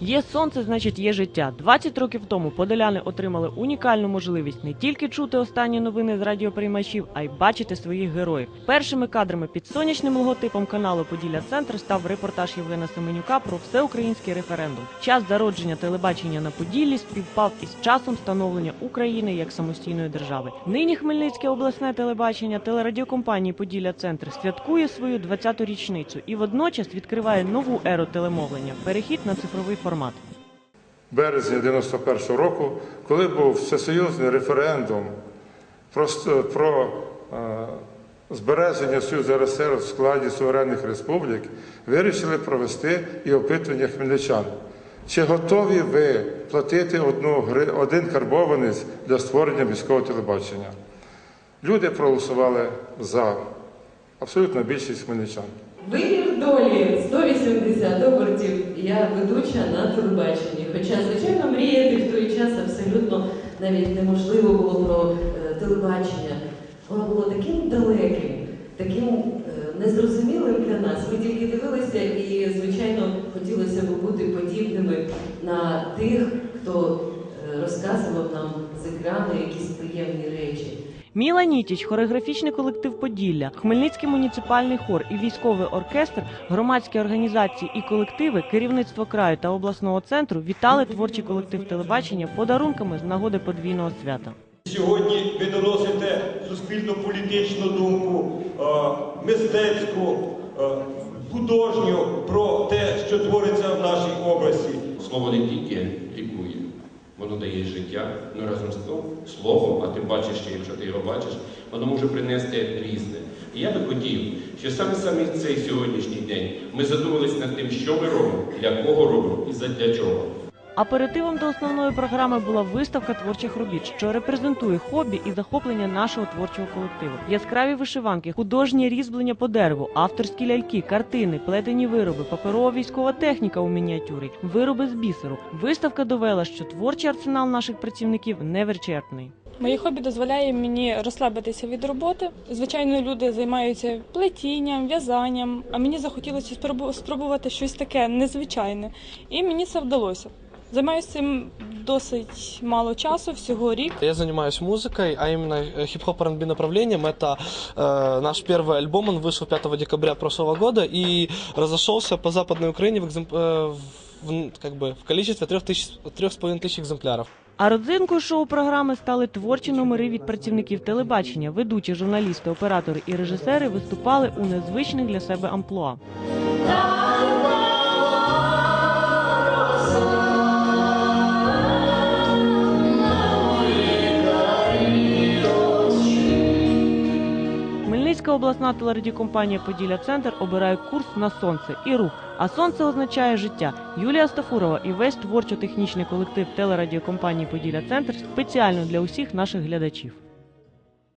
Є сонце, значить є життя. 20 років тому подоляни отримали унікальну можливість не тільки чути останні новини з радіоприймачів, а й бачити своїх героїв. Першими кадрами під сонячним логотипом каналу Поділля Центр став репортаж Євгена Семенюка про всеукраїнський референдум. Час зародження телебачення на Поділлі співпав із часом становлення України як самостійної держави. Нині Хмельницьке обласне телебачення телерадіокомпанії Поділля Центр святкує свою 20-ту річницю і водночас відкриває нову еру телемовлення перехід на цифровий формат. Березня 91 року, коли був всесоюзний референдум про, про е, збереження Союзу РСР в складі суверенних республік, вирішили провести і опитування хмельничан. Чи готові ви платити одну, один карбованець для створення міського телебачення? Люди проголосували за. Абсолютна більшість хмельничан. Вибір долі 180 обертів. Я ведуча на телебаченні. Хоча, звичайно, мріяти в той час абсолютно навіть неможливо було про е, телебачення. Воно було таким далеким, таким е, незрозумілим для нас. Ми тільки дивилися, і, звичайно, хотілося б бути подібними на тих, хто е, розказував нам з екрану якісь приємні речі. Міла Нітіч, хореографічний колектив Поділля, Хмельницький муніципальний хор і військовий оркестр, громадські організації і колективи, керівництво краю та обласного центру вітали творчий колектив телебачення подарунками з нагоди подвійного свята. Сьогодні ви доносите суспільно-політичну думку, е, мистецьку, е, художню про те, що твориться в нашій області. Слово не тільки лікує, воно дає життя, але разом з тим словом, а ти бачиш, ще, якщо ти його бачиш, воно може принести різне. І я би хотів, що саме саме цей сьогоднішній день ми задумались над тим, що ми робимо, для кого робимо і задля чого. Аперитивом до основної програми була виставка творчих робіт, що репрезентує хобі і захоплення нашого творчого колективу. Яскраві вишиванки, художнє різьблення по дереву, авторські ляльки, картини, плетені вироби, паперова військова техніка у мініатюрі, вироби з бісеру. Виставка довела, що творчий арсенал наших працівників невичерпний. Моє хобі дозволяє мені розслабитися від роботи. Звичайно, люди займаються плетінням, в'язанням, а мені захотілося спробу- спробувати щось таке незвичайне. І мені це вдалося. Займаюся цим досить мало часу, всього рік. Я занимаюсь музыкой, а именно э, хип-хоп R&B направлением. Это э, наш первый альбом, он вышел 5 декабря прошлого года и разошелся по Западной Украине в, экземп- э, в, как бы, в количестве трех тысяч, трех с половиной тысяч экземпляров. А родзинкою шоу-програми стали творчі номери від працівників телебачення. Ведучі, журналісти, оператори і режисери виступали у незвичних для себе амплуа. Обласна телерадіокомпанія Поділля Центр обирає курс на сонце і рух. А сонце означає життя. Юлія Стафурова і весь творчо-технічний колектив телерадіокомпанії Поділля Центр спеціально для усіх наших глядачів.